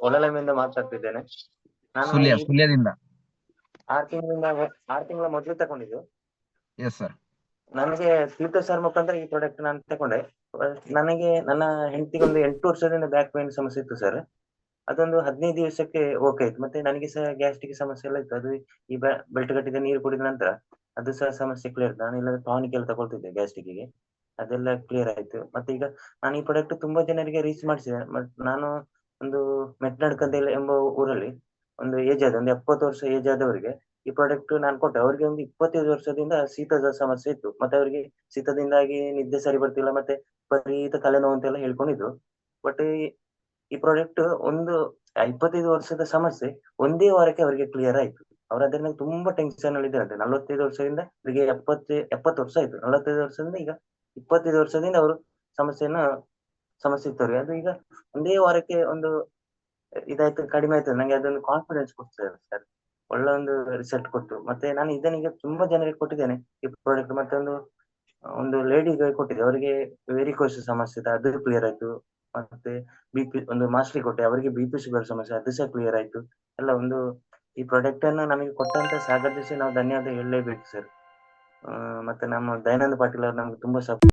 ಒಳಲಮೆಯಿಂದ ಮಾತಾಡ್ತಿದ್ದೇನೆ. ನಾನು ಸುಳ್ಯ ಈ ಸುಳ್ಯದಿಂದ. ಆರು ತಿಂಗಳಿಂದ ಆರ್ ತಿಂಗಳ ಮೊದಲು ತಗೊಂಡಿದ್ದು. ಎಸ್ ಸರ್ ನನಗೆ ತೀರ್ಥ ಸರ್ ಮುಖಾಂತರ ಈ ಪ್ರಾಡಕ್ಟ್ ನಾನು ತಗೊಂಡೆ. ನನಗೆ ನನ್ನ ಹೆಂಡತಿಗೆ ಒಂದು ಎಂಟು ವರ್ಷದಿಂದ ಬ್ಯಾಕ್ ಪೇನ್ ಸಮಸ್ಯೆ ಇತ್ತು ಸರ್ ಅದೊಂದು ಹದಿನೈದು ದಿವಸಕ್ಕೆ ಓಕೆ ಆಯ್ತು. ಮತ್ತೆ ನನಗೆ ಸಹ ಗ್ಯಾಸ್ಟ್ರಿಕ್ ಸಮಸ್ಯೆ ಎಲ್ಲ ಇತ್ತು. ಅದು ಈ ಬೆಲ್ಟ್ ಕಟ್ಟಿದ ನೀರು ಕುಡಿದ ನಂತರ ಅದು ಸಹ ಸಮಸ್ಯೆ ಕ್ಲಿಯರ್ ನಾನು ಇಲ್ಲ ಟಾನಿಕ್ ಎಲ್ಲ ತಗೊಳ್ತಿದ್ದೆ ಗ್ಯಾಸ್ಟ್ರಿಕ್ಗೆ ಅದೆಲ್ಲ ಕ್ಲಿಯರ್ ಆಯ್ತು. ಮತ್ತೆ ಈಗ ನಾನು ಈ ಪ್ರಾಡಕ್ಟ್ ತುಂಬಾ ಜನರಿಗೆ ರೀಚ್ ಮಾಡಿಸಿದೆ. ಬಟ್ ನಾನು ಒಂದು ಹೇಳಿ ಎಂಬ ಊರಲ್ಲಿ. ಒಂದು ಏಜ್ ಆದ, ಒಂದು ಎಪ್ಪತ್ತು ವರ್ಷ ಏಜ್ ಆದವರಿಗೆ ಈ ಪ್ರಾಡಕ್ಟ್ ನಾನು ಕೊಟ್ಟೆ. ಅವರಿಗೆ ಒಂದು ಇಪ್ಪತ್ತೈದು ವರ್ಷದಿಂದ ಶೀತದ ಸಮಸ್ಯೆ ಇತ್ತು. ಮತ್ತೆ ಅವರಿಗೆ ಶೀತದಿಂದಾಗಿ ನಿದ್ದೆ ಸರಿ ಬರ್ತಿಲ್ಲ, ಮತ್ತೆ ಪರಿಹಿತ ತಲೆನೋವು ಅಂತೆಲ್ಲ ಹೇಳ್ಕೊಂಡಿದ್ರು. ಬಟ್ ಈ ಪ್ರಾಡಕ್ಟ್ ಒಂದು ಇಪ್ಪತ್ತೈದು ವರ್ಷದ ಸಮಸ್ಯೆ ಒಂದೇ ವಾರಕ್ಕೆ ಅವರಿಗೆ ಕ್ಲಿಯರ್ ಆಯ್ತು. ಅವ್ರ ಅದರಿಂದ ತುಂಬಾ ಟೆನ್ಷನ್ ಅಲ್ಲಿ ಇದ್ದಾರಂತೆ ನಲವತ್ತೈದು ವರ್ಷದಿಂದ ಅವರಿಗೆ ಎಪ್ಪತ್ತು ಎಪ್ಪತ್ತು ವರ್ಷ ಆಯ್ತು. ನಲವತ್ತೈದು ವರ್ಷದಿಂದ ಈಗ ಇಪ್ಪತ್ತೈದು ವರ್ಷದಿಂದ ಅವರು ಸಮಸ್ಯೆಯನ್ನ ಸಮಸ್ಯೆ ಇತ್ತು ಅವ್ರಿಗೆ ಅದು ಈಗ ಒಂದೇ ವಾರಕ್ಕೆ ಒಂದು ಇದಾಯ್ತು, ಕಡಿಮೆ ಆಯ್ತು, ನಂಗೆ ಅದೊಂದು ಕಾನ್ಫಿಡೆನ್ಸ್ ಕೊಡ್ತದೆ ಸರ್ ಒಳ್ಳೆ ಒಂದು ರಿಸಲ್ಟ್ ಕೊಟ್ಟು ಮತ್ತೆ ನಾನು ಇದನ್ನೀಗ ತುಂಬಾ ಜನರಿಗೆ ಕೊಟ್ಟಿದ್ದೇನೆ. ಈ ಪ್ರಾಡಕ್ಟ್ ಮತ್ತೆ ಒಂದು ಒಂದು ಲೇಡಿಗೆ ಕೊಟ್ಟಿದ್ದೆ. ಅವರಿಗೆ ವೆರಿಕೋಸ್ ಸಮಸ್ಯೆ ಇತ್ತು ಅದು ಕ್ಲಿಯರ್ ಆಯ್ತು. ಮತ್ತೆ ಬಿ ಪಿ ಒಂದು ಮಾಸ್ಲಿ ಕೊಟ್ಟೆ, ಅವರಿಗೆ ಬಿ ಪಿ ಸಮಸ್ಯೆ, ಅದು ಸಹ ಕ್ಲಿಯರ್ ಆಯ್ತು. ಎಲ್ಲ ಒಂದು, ಈ ಪ್ರಾಡಕ್ಟ್ ಅನ್ನು ನಮಗೆ ಕೊಟ್ಟಂತ ಸಾಗರ್ದಿಸಿ ನಾವು ಧನ್ಯವಾದ ಹೇಳಲೇಬೇಕು ಸರ್ ಮತ್ತೆ ನಮ್ಮ ದಯಾನಂದ ಪಾಟೀಲ್ ಅವರು ನಮ್ಗೆ ತುಂಬಾ ಸಪ್